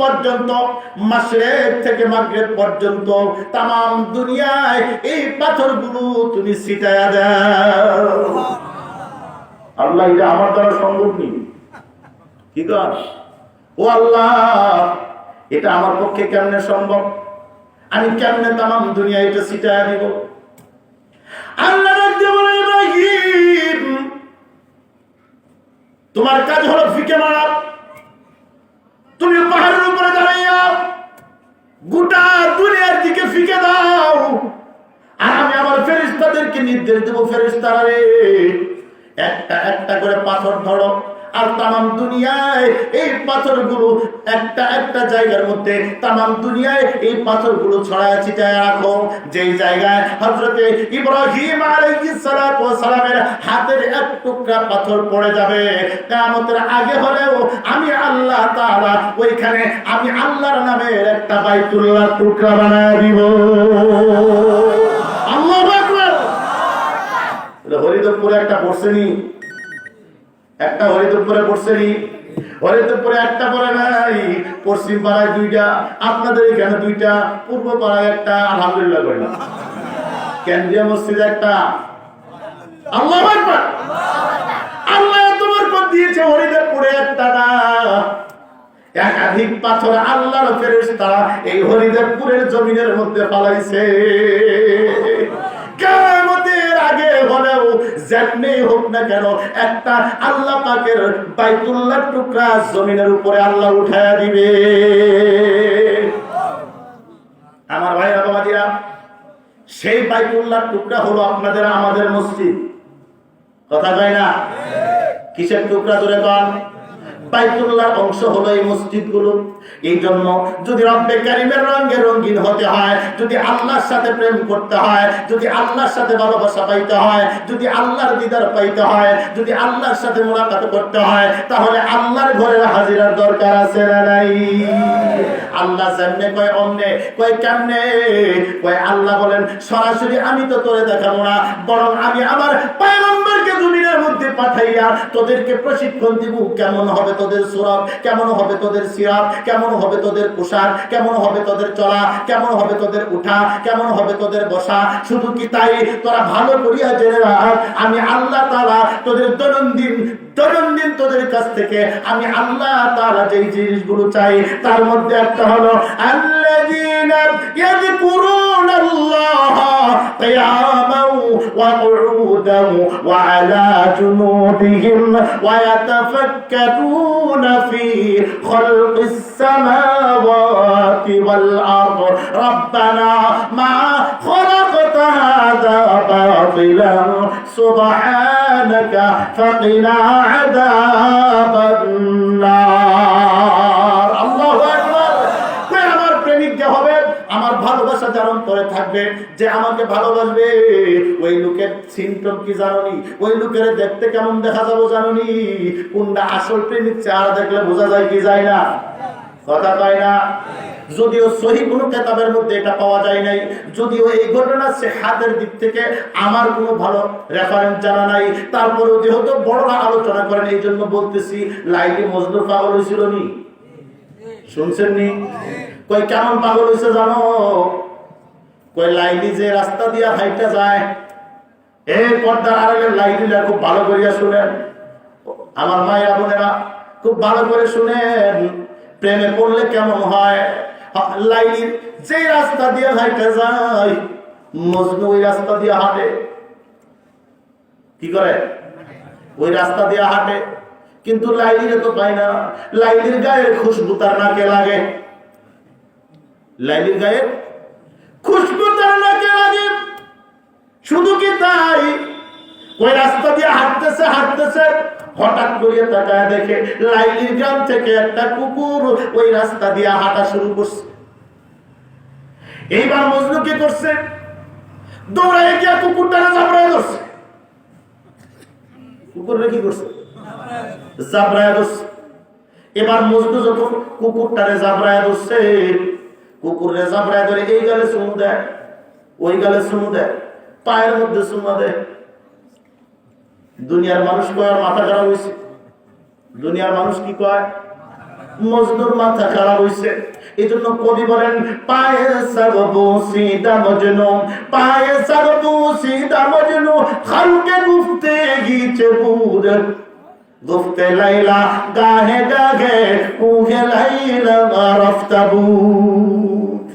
পর্যন্ত মাসরেক থেকে মাগরেব পর্যন্ত তাম দুনিয়ায় এই পাথরগুলো তুমি ছিটায়া দাও। আল্লাহ, এটা আমার দ্বারা সম্ভব নেই। কি ও আল্লাহ, এটা আমার পক্ষে কেমনে সম্ভব? আমি কেমনে তাম দুনিয়া এটা ছিটায়া দিব আল্লাহ তোমার কাজ হলো ফিকে মারা। তুমি গোটা দুনিয়ার দিকে ফিকে দাও। আর আমি আমার ফেরিস্তাদেরকে নির্দেশ দেবো ফেরিস্তারা রে, একটা একটা করে পাথর ধরো। আর তামাম দুনিয়ায় এই পাথরগুলো একটা একটা জায়গার মধ্যে তামাম দুনিয়ায় এই পাথরগুলো ছড়ায় ছিটায় রাখো। যেই জায়গায় হযরতে ইব্রাহিম সালামের হাতের এক টুকরা পাথর পড়ে যাবে। কিয়ামতের আগে হলেও আমি আল্লাহ তাআলা ওইখানে আমি আল্লাহর নামের একটা বাইতুল্লাহ টুকরা বানায় দিব। হরিদপুরে একটা পড়ছেনি একটা হরিদপুরে পড়ছেনি হরিদপুরে একটা পড়ে নাই পশ্চিম পাড়ায় দুইটা, আপনাদের এখানে দুইটা পূর্ব পাড়ায় একটা, আলহামদুলিল্লাহ করি কেন্দ্রীয় মসজিদ একটা। আল্লাহ আল্লাহ তোমার দিয়েছে, হরিদেবপুরে একটা না। একাধিক পাথর আল্লাহর ফেরেশতা এই হরিদেবপুরের জমিনের মধ্যে পালাইছে কিয়ামতের আগে হলেও যেমনি হোক না কেন, একটা আল্লাহ পাকের বাইতুল্লাহ টুকরা জমিনের উপরে আল্লাহ উঠায় দিবে। আমার ভাই বাবাজিরা, সেই বাইতুল্লাহ টুকরা হলো আপনাদের আমাদের মসজিদ। কথা যায় না? কিসের টুকরা ধরে কন? বাইতুল্লাহর অংশ হলো এই মসজিদগুলো। এই জন্য যদি রব্বে কারিমের রঙে রঙিন হতে হয়, যদি আল্লাহর সাথে প্রেম করতে হয়, যদি আল্লাহর সাথে ভালোবাসা পাইতে হয়, যদি আল্লাহর দিদার পাইতে হয়, যদি আল্লাহর সাথে মোলাকাত করতে হয়, তাহলে আল্লাহর ঘরের হাজিরার দরকার আছে না নাই? আল্লাহ যেমনে কয় অমনে, কয় কেমনে কয় আল্লাহ বলেন, সরাসরি আমি তো তোরে দেখাবো না, বরং আমি আমার পয়গম্বরকে জমিনের মধ্যে পাঠাইয়া তোদেরকে প্রশিক্ষণ দিব, কেমন হবে তোদের সুরত, কেমন হবে তোদের সিরাত, কেমন হবে তোদের পোশাক, কেমন হবে তোদের চলা, কেমন হবে তোদের উঠা, কেমন হবে তোদের বসা, শুধু কি তাই? তোরা ভালো করিয়া জেনে রাখ, আমি আল্লাহ তাআলা তোদের দৈনন্দিন দৈনন্দিন তোদের কাছ থেকে আমি আল্লাহ তাআলা যেই জিনিসগুলো চাই, তার মধ্যে একটা হলো qu'udan ওয়া আলা জুনুবিহিম ওয়া ইয়াতাফাক্কারুনা ফি খালকিস সামাওয়াতি ওয়াল আরদ রব্বানা মা خلقت هذا باطلا سبحانك فقنا عذاب النار الله أكبر তাই আমার প্রেমিক যে হবে আমার ভালোবাসা যার অন্তরে থাকবে যে আমাকে ভালোবাসবে ওই লোকের সিমটম কি জানোনি ওই লোকের দেখতে কেমন দেখা যাবো জানোনি কোনটা আসল প্রেমিক চেহারা দেখলে বোঝা যায় কি যায় না কথা কয় না যদিও সহি কোনো কেতাবের মধ্যে এটা পাওয়া যায় নাই, যদিও এই ঘটনা সে হাতের দিক থেকে আমার কোনো ভালো রেফারেন্স জানা নাই, তারপরেও যেহেতু বড়রা আলোচনা করেন এই জন্য বলতেছি, লাইলি মজনু পাগল হয়েছিল নি? শুনছেন নি? কই কেমন পাগল হয়েছে জানো? কই লাইলি যে রাস্তা দিয়া হাইটা যায়, এই পর্দার আড়ালে লাইলিরা খুব ভালো করিয়া শুনেন। আমার মায়েরা বোনেরা, খুব ভালো করে শুনেন, প্রেমে পড়লে কেমন হয়? লাইলির যে রাস্তা দিয়ে হাইটা যায়, মজনু ওই রাস্তা দিয়ে হাঁটে। কি করে? ওই রাস্তা দিয়ে হাঁটে। কিন্তু লাইলিরে তো পায় না। লাইলির গায়ের খুশবু তার নাকে লাগে। লাইলির গায়ের খুশবু তার নাকে লাগে। শুধু কি তাই? ওই রাস্তা দিয়ে হাঁটতেছে হাঁটতেছে। হঠাৎ করে তাকায় দেখে লাইলির গ্রাম থেকে একটা কুকুর ওই রাস্তা দিয়ে হাঁটা শুরু করছে। এইবার মজনু কি করছে? দৌড়ায় গিয়া কুকুরটাকে চাপড়ায় ধরছে। কুকুরে কি করছে? জাবরায় ধরছে। এবার মজনু যখন কুকুরটারে জাবরায় ধরছে কুকুরে জাবরায় ধরে এই গালে চুমু দেয়, ওই গালে চুমু দেয়, পায়ের মধ্যে চুমা দেয় দুনিয়ার মানুষ কয় মাথা খারাপ হয়েছে দুনিয়ার মানুষ কি কয়? মজনুর মাথা খারাপ হইছে। এই জন্য কবি বলেন, পায়ে সারবু সিদা মজনু পায়ে সারবু সিদা মজনু খালকে গুফতে গিয়েছে পুর। গুফতে লাইলা, গাহে গাহে কুহে লাইলা রফতাবুত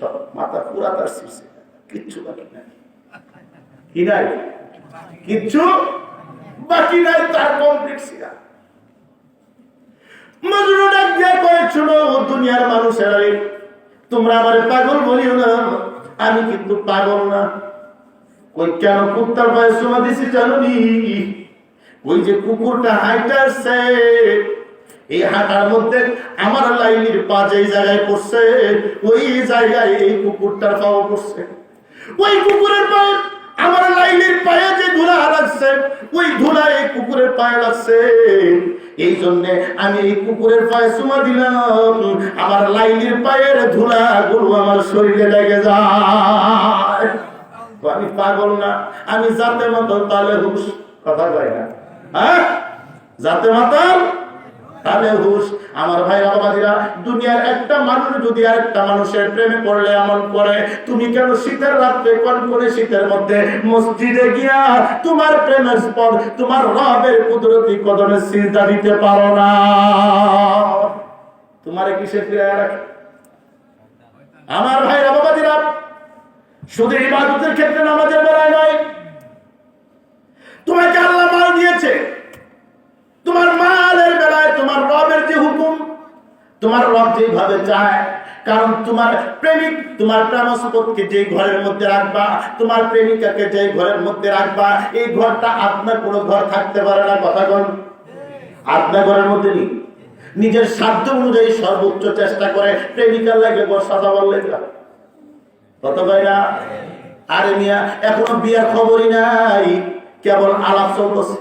সব মাথা পুরা তার কিচ্ছু বাকি কি নাই? কিচ্ছু? বাকি নাই, তার কমপ্লিট তোমরা আমারে পাগল বলিও না। আমি কিন্তু পাগল না। কই, কেন কুত্তার পায়ে সোমা দিছি জানি ওই যে কুকুরটা হাইটারছে, এই হাঁটার মধ্যে আমার লাইলির পা যেই জায়গায় পড়ছে, ওই জায়গায় এই কুকুরটার পাও পড়ছে। ওই কুকুরের পায়ে আমার লাইলির পায়ে যে ধুলা লাগছে, ওই ধুলা এই কুকুরের পায়ে লাগছে। এই জন্য আমি এই কুকুরের পায়ে চুমা দিলাম। আমার লাইলির পায়ের ধুলা গুলো আমার শরীরে লেগে যায়। আমি পাগল না, আমি জাতে মতো তাহলে হুশ, কথা কয় না। হ্যাঁ? জাতে মাতাল তাহলে হুশ। আমার ভাই বাবাজিরা দুনিয়ার একটা মানুষ যদি মানুষের প্রেমে পড়লে এমন করে, তুমি কেন শীতের রাত্রে কোন করে শীতের মধ্যে মসজিদে গিয়া তোমার প্রেমের তোমার রবের কুদরতি দিতে পারো না? তোমার ফিরে রাখে? আমার ভাই শুধু ক্ষেত্রে নামাজের বেলায় নয়, তোমাকে আল্লাহ মাল দিয়েছে। তোমার মালের তোমার রব যেভাবে চায়, কারণ তোমার প্রেমিক তোমার প্রেমস্পদকে যে ঘরের মধ্যে রাখবা, তোমার প্রেমিকাকে যে ঘরের মধ্যে রাখবা, এই ঘরটা আপনার কোনো ঘর থাকতে পারে না, কথা কোন আপনার ঘরের মধ্যে নেই। নিজের সাধ্য অনুযায়ী সর্বোচ্চ চেষ্টা করে প্রেমিকার লাগে ঘর সাজাবার লেগে কত ভাইরা? আরে মিয়া, এখনও বিয়ার খবরই নাই, কেবল আলাপ চলতেছে।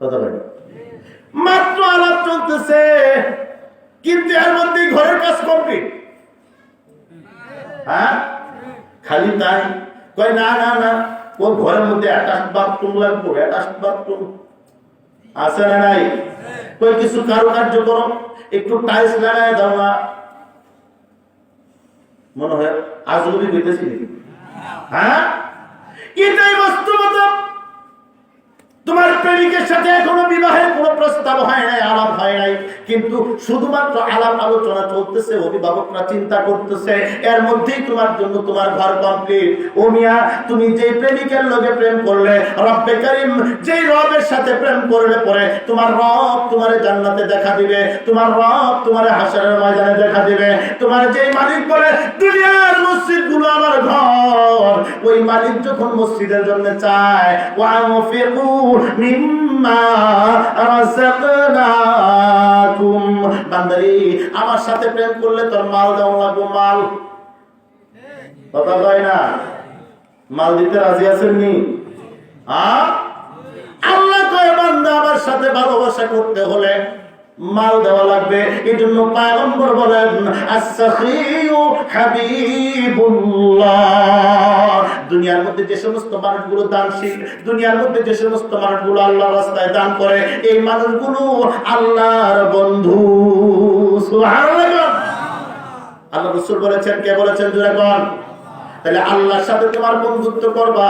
কত ভাই মাত্র আলাপ চলতেছে। কিন্তু এর মধ্যে ঘরের কাজ কমপ্লিট হ্যাঁ? খালি তাই। কয়, না না না ও ঘরের মধ্যে অ্যাটাচ বাথরুম লাগবো অ্যাটাচ বাথরুম আছে না নাই? কই কিছু কারুকার্য করো, একটু টাইলস লাগায় দাও না। মনে হয় আজগুবি হইতেছি হ্যাঁ? এটাই বাস্তবতা। তোমার প্রেমিকের সাথে এখনও বিবাহের কোনো প্রস্তাব হয় নাই, আলাপ হয় নাই। কিন্তু শুধুমাত্র আলাপ আলোচনা চলতেছে, অভিভাবকরা চিন্তা করতেছে, এর মধ্যেই তোমার জন্য তোমার ঘর কমপ্লিট ও মিয়া, তুমি যে প্রেমিকের লগে প্রেম করলে, রব্বে করিম যেই রবের সাথে প্রেম করলে পরে তোমার রব তোমার জান্নাতে দেখা দিবে, তোমার রব তোমার হাসারের ময়দানে দেখা দিবে। তোমার যেই মালিক বলে, দুনিয়ার মসজিদগুলো আমার ঘর। ওই মালিক যখন মসজিদের জন্য চায় ওয়ানফিকু মিম্মা রাযাকনাকুম। বান্দারি, আমার সাথে প্রেম করলে তোর মাল দেওয়া লাগবো? মাল। কথা কয় না? মাল দিতে রাজি আছেন নি আল্লাহ কয়, বান্দা আমার সাথে ভালোবাসা করতে হলে মাল দেওয়া লাগবে। এই জন্য পায়গম্বর বলেন দুনিয়ার মধ্যে যে সমস্ত মানুষগুলো দানশীল, দুনিয়ার মধ্যে যে সমস্ত মানুষগুলো আল্লাহর রাস্তায় দান করে, এই মানুষগুলো আল্লাহর বন্ধু। আল্লাহ রসুল বলেছেন, কে বলেছেন? জুড়ে কন তাহলে আল্লাহর সাথে তোমার বন্ধুত্ব করবা,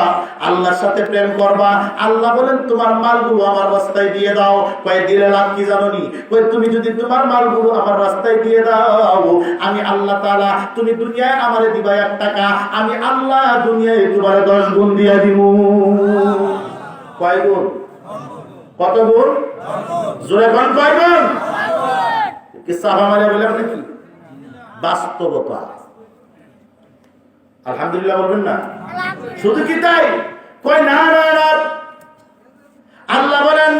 আল্লাহর সাথে প্রেম করবা। আল্লাহ বলেন, তোমার মালগুলো আমার রাস্তায় দিয়ে দাও। কয়ে, দিলে লাভ কি জানো নি কয়ে, তুমি যদি তোমার মালগুলো আমার রাস্তায় দিয়ে দাও, আমি আল্লাহ তাআলা, তুমি দুনিয়ায় আমারে দিবা এক টাকা, আমি আল্লাহ দুনিয়ায় তোমার দশ গুণ দিয়ে দিব কয় গুণ? কত গুণ? জোরে কোন, কয় গুণ? কি সাহাবা মানে বলে নাকি? বাস্তবতা। আলহামদুলিল্লাহ বলবেন না? শুধু কি তাই? কয় না আল্লাহ বলেন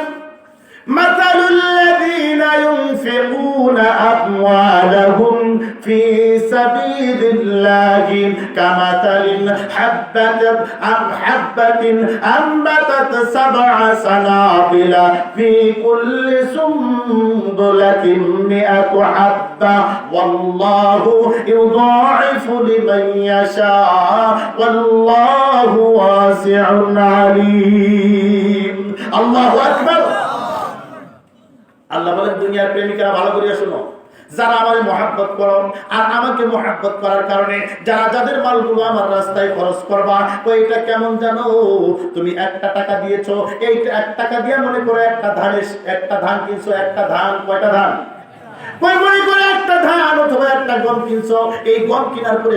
মাতালুল্লাহ الذين ينفقون أموالهم في سبيل الله. كمثل حبة أم حبة أنبتت سبع سنابل في كل سنبلة مئة حبة. والله يضاعف لمن يشاء. والله واسع عليم. الله أكبر. আল্লাহ বলেন, দুনিয়ার প্রেমিকারা ভালো করিয়া শোনো। যারা আমার মহাব্বত করো আর আমাকে মহাব্বত করার কারণে যারা যাদের মালগুলো আমার রাস্তায় খরচ করবা, তো এটা কেমন জানো? তুমি একটা টাকা দিয়েছ, এইটা এক টাকা দিয়ে মনে করো একটা ধানের, একটা ধান কিনছো, একটা ধান, কয়টা ধান? মনে করে একটা ধান একটা গম কিনছো, এই গম কেনার পরে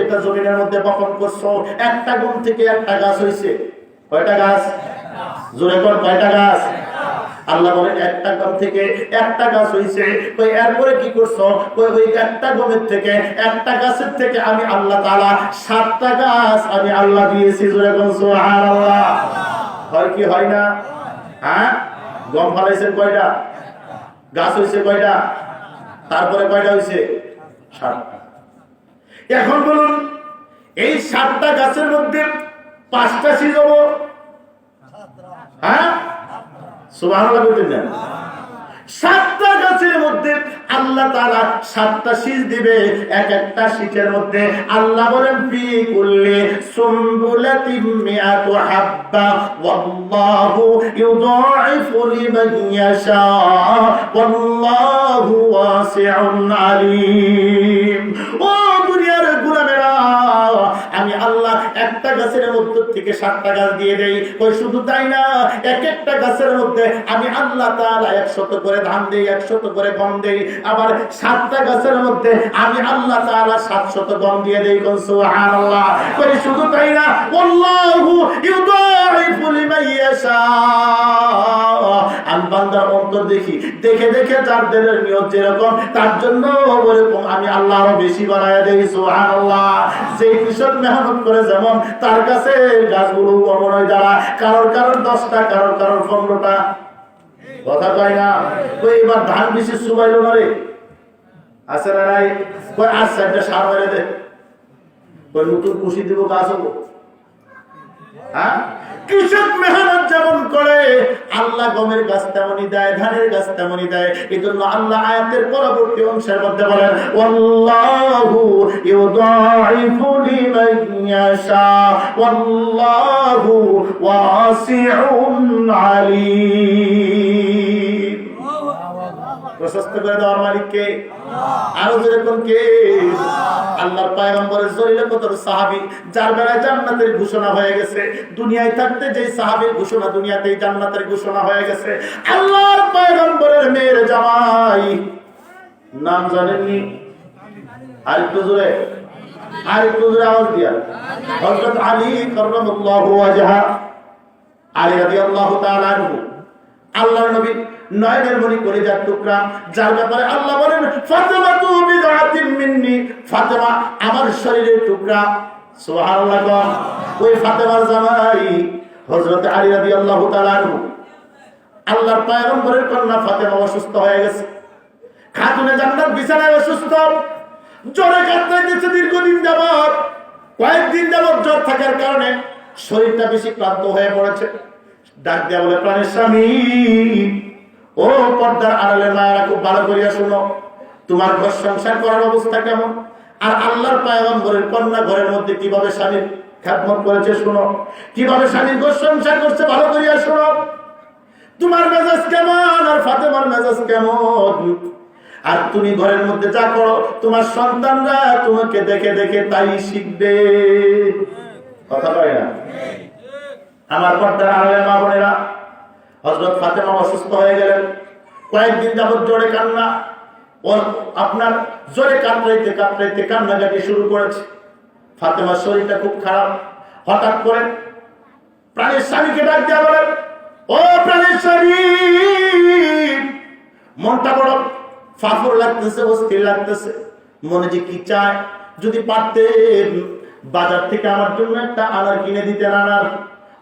মধ্যে বপন করছ, একটা গম থেকে একটা গাছ হয়েছে কয়টা গাছ? জোরে কর, কয়টা গাছ? আল্লাহ বলেন একটা গম থেকে একটা গাছ হয়েছে ওই এরপরে কি করছ? ওই ওই একটা গমের থেকে, একটা গাছের থেকে আমি আল্লাহ তাআলা সাতটা গাছ আমি আল্লাহ দিয়েছি। জোরে কোন সুবহানাল্লাহ। হয় কি, হয় না? হ্যাঁ? গম ফলাইছেন কয়টা? গাছ হয়েছে কয়টা? তারপরে কয়টা হয়েছে সাতটা। এখন বলুন, এই সাতটা গাছের মধ্যে পাঁচটা সিজব হ্যাঁ? সাতটা গাছের মধ্যে আল্লাহ তাআলা সাতটা শীষ দিবে, এক একটা শীষের মধ্যে আল্লাহ বলেন, ফি কুল্লি আলিম ও দুনিয়ার গোলামেরা আমি আল্লাহ একটা গাছের মধ্যে থেকে সাতটা গাছ দিয়ে দেই। ওই শুধু তাই না? এক একটা গাছের মধ্যে আমি আল্লাহ একশত করে ধান দেই, একশত করে গম দেই। আবার সাতটা গাছের মধ্যে আমি আল্লাহ সাতশত গম দিয়ে দেই শুধু তাই না? দেখি। দেখে দেখে যার দিলের নিয়ত যেরকম, তার জন্য আমি আল্লাহ বেশি বাড়ায় দেই, সুবহানাল্লাহ। যে কৃষক মেহনত করে যেমন তার কাছে গাছগুলো অমর যারা কারোর কারোর দশটা কারোর কারোর পনেরোটা কথা কয় না? তো এবার ধান বিশেষ সুবাইল না রে? আছে না কই আচ্ছা একটা সার মেরে দে। নতুন খুশি দিব গাছ হব? হ্যাঁ? কৃষক মেহনত যেমন করে, আল্লাহ গমের গাছ তেমনই দেয়, ধানের গাছ তেমনই দেয়। এই জন্য আল্লাহ আয়াতের পরবর্তী অংশের মধ্যে বলেন, ওয়াল্লাহু করে দেওয়ার মালিক কে? আরও যেরকম কে? আল্লাহর পয়গম্বরের জলিল কতর সাহাবী যার বেলায় জান্নাতের ঘোষণা হয়ে গেছে। দুনিয়ায় থাকতে যে সাহাবীর ঘোষণা দুনিয়াতেই জান্নাতের ঘোষণা হয়ে গেছে। আল্লাহর পয়গম্বরের মেয়ের জামাই। নাম জানেননি? আর একটু জোরে। আর একটু জোরে আওয়াজ দিয়া। হযরত আলী কাররামাল্লাহু ওয়াজহা আলী রাদিয়াল্লাহু তাআলা আনহু। আল্লাহর নবী নয়নের মনি করে যার টুকরা। যার ব্যাপারে আল্লাহ বলেন, ফাতেমা তু বিদআতিন মিন্নি। ফাতেমা আমার শরীরের টুকরা। সুবহানাল্লাহ ওই ফাতেমার জামাই হযরত আলী রাদিয়াল্লাহু তাআলা আল্লাহর পয়গম্বরের কন্যা ফাতেমা অসুস্থ হয়ে গেছে। খাতুনে জান্নাত বিছানায় অসুস্থ। জ্বরে কাতরাইতেছে দীর্ঘদিন যাবত কয়েকদিন যাবত জ্বর থাকার কারণে শরীরটা বেশি ক্লান্ত হয়ে পড়েছে। ডাক দেয়া বলে, প্রাণের স্বামী ও পর্দার আড়ালে মায়েরা খুব ভালো করিয়া শুনো, তোমার ঘর সংসার করার অবস্থা কেমন? আর আল্লাহর পায়গম্বরের কন্যা ঘরের মধ্যে কীভাবে স্বামীর খ্যাতমত করেছে শুনো, কীভাবে স্বামীর ঘর সংসার করছে ভালো করিয়া শুনো। তোমার মেজাজ কেমন আর ফাতেমার মেজাজ কেমন? আর তুমি ঘরের মধ্যে যা করো, তোমার সন্তানরা তোমাকে দেখে দেখে তাই শিখবে। কথা কয় না? আমার পর্দার আড়ালে মা বোনেরা হজরত ফাতেমা অসুস্থ হয়ে গেলেন। কয়েকদিন যাবত জোরে কান্না। ও আপনার জোরে কাতরাইতে কাতরাইতে কান্নাকাটি শুরু করেছে। ফাতেমার শরীরটা খুব খারাপ। হঠাৎ করে প্রাণের স্বামীকে ডাক দেওয়া বলেন ও প্রাণের স্বামী, মনটা বড় ফাফর লাগতেছে, অস্থির লাগতেছে। মনে যে কি চায়, যদি পারতেন বাজার থেকে আমার জন্য একটা আনার কিনে দিতেন আনার।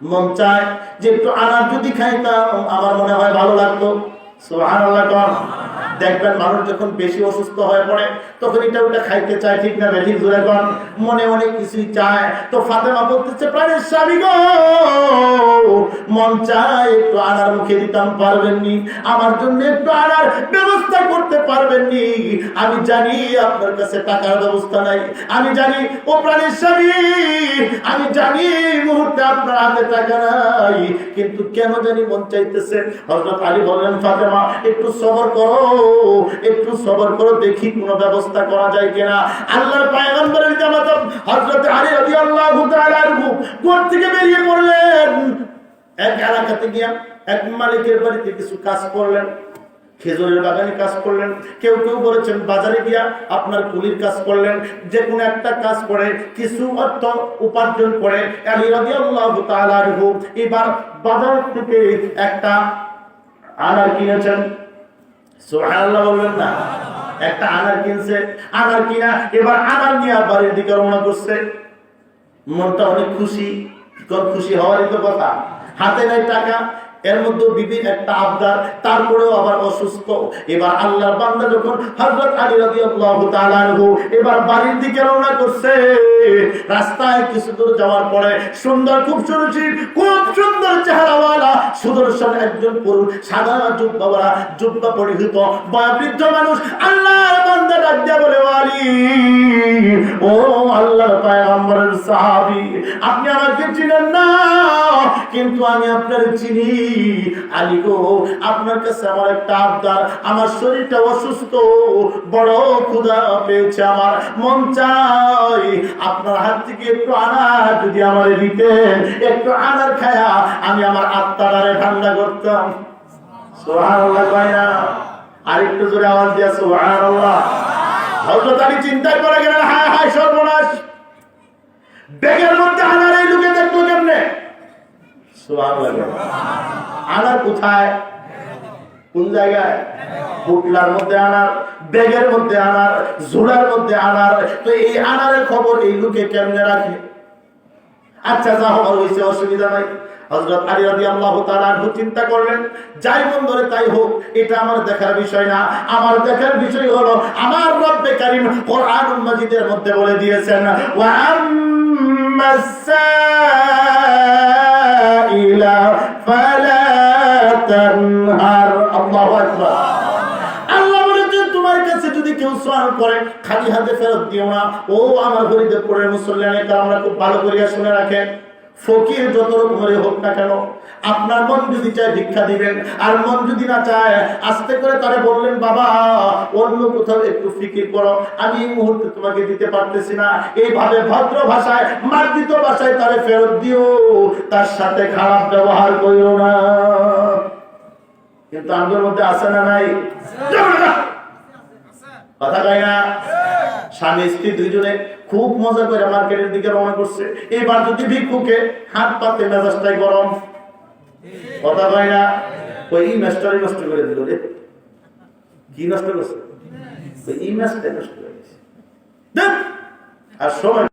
মন চায় যে একটু আনার যদি খাইতাম আমার মনে হয় ভালো লাগতো। সোহান কম দেখবেন মানুষ যখন বেশি অসুস্থ হয়ে পড়ে, তখন এটা ওটা খাইতে চায়, ঠিক না বেঠিক জোরে কন? মনে অনেক কিছুই চায়। তো ফাতেমা বলতেছে, প্রাণের স্বামী গো, মন চায় একটু আনার মুখে দিতাম, পারবেননি। আমার জন্য একটু আনার ব্যবস্থা করতে পারবেননি। আমি জানি আপনার কাছে টাকার ব্যবস্থা নাই। আমি জানি, ও প্রাণের স্বামী, আমি জানি মুহূর্তে আপনার হাতে টাকা নাই। কিন্তু কেন জানি মন চাইতেছে? হযরত আলী বললেন, ফাতেমা, একটু সবর করো। একটু সবর করো, দেখি কোনো ব্যবস্থা করা যায় কিনা। আল্লাহর পয়গম্বরের জামাত হযরত আলী রাদিয়াল্লাহু তাআলা আনহু কোর থেকে বেরিয়ে পড়লেন? এক এলাকাতে গিয়া এক মালিকের বাড়িতে কিছু কাজ করলেন। খেজুরের বাগানে কাজ করলেন। কেউ কেউ বলেছেন, বাজারে গিয়া আপনার কুলির কাজ করলেন। যে কোনো একটা কাজ করে, কিছু অর্থ উপার্জন করে। এবার বাজার থেকে একটা আনার কিনেছেন। করছে। মনটা অনেক খুশি খুশি তো কথা। হাতে টাকা, এর মধ্যে একটা আবদার, তারপরেও আবার অসুস্থ। এবার আল্লাহর বান্দা যখন হযরত আলী রাদিয়াল্লাহু তাআলা এবার বাড়ির দিকে রওনা করছে। রাস্তায় কিছু দূর যাওয়ার পরে সুন্দর, খুব সুরুচি খুব সুন্দর চেহারাওয়ালা সুদর্শন একজন পুরুষ, সাদা জুব্বাওয়ালা জুব্বা পরিহিত বয়োবৃদ্ধ মানুষ, আল্লাহর বান্দা বলে আলী ও আপনি আমাকে চিনেন না, কিন্তু আমি আপনার চিনি। আলী গো, আপনার কাছে আমার একটা আবদার, আমার শরীরটা অসুস্থ, বড় ক্ষুধা পেয়েছে আমার, মন চাই আপনার হাত থেকে একটু আনার যদি আমার দিতেন একটু আনার খায়া আমি আমার আত্মাটারে ঠান্ডা করতাম। সুবহানাল্লাহ কয় না? আরেকটু জোরে আওয়াজ দিয়া সুবহানাল্লাহ। হযরত আলী চিন্তায় পড়ে গেলেন, হায় হায় সর্বনাশ। ব্যাগের মধ্যে আনার এই লোকে দেখল কেমনে? সুবহানাল্লাহ আনার কোথায়? কোন জায়গায়? পুটলার মধ্যে আনার, ব্যাগের মধ্যে আনার, ঝুলার মধ্যে আনার। তো এই আনারের খবর এই লোকে কেমনে রাখে? আচ্ছা যা হবার হয়েছে, অসুবিধা নাই। হযরত আলী তাআলা আনহু চিন্তা করলেন, যাই তাই হোক, এটা আমার দেখার বিষয় না। আমার দেখার বিষয় হলো, আমার রব্বে কারীম মাজিদের মধ্যে বলে দিয়েছেন ফালা আপনার মন যদি চায় ভিক্ষা দিবেন, আর মন যদি না চায়, আস্তে করে তারে বললেন, বাবা, অন্য কোথাও একটু ফিকির করো। আমি এই মুহূর্তে তোমাকে দিতে পারতেছি না। এইভাবে ভদ্র ভাষায়, মার্জিত ভাষায় তারে ফেরত দিও। তার সাথে খারাপ ব্যবহার করিও না। কিন্তু আমাদের মধ্যে আছে না নাই? কথা কয় না? স্বামী স্ত্রী দুইজনে খুব মজা করে মার্কেটের দিকে রওনা করছে। এবার যদি ভিক্ষুকে হাত পাতে মেজাজটাই গরম। কথা কয় না? ওই ইমেজটাই নষ্ট করে দিল রে। কি নষ্ট করছে? ইমেজটাই নষ্ট করে দেখ, আর সময়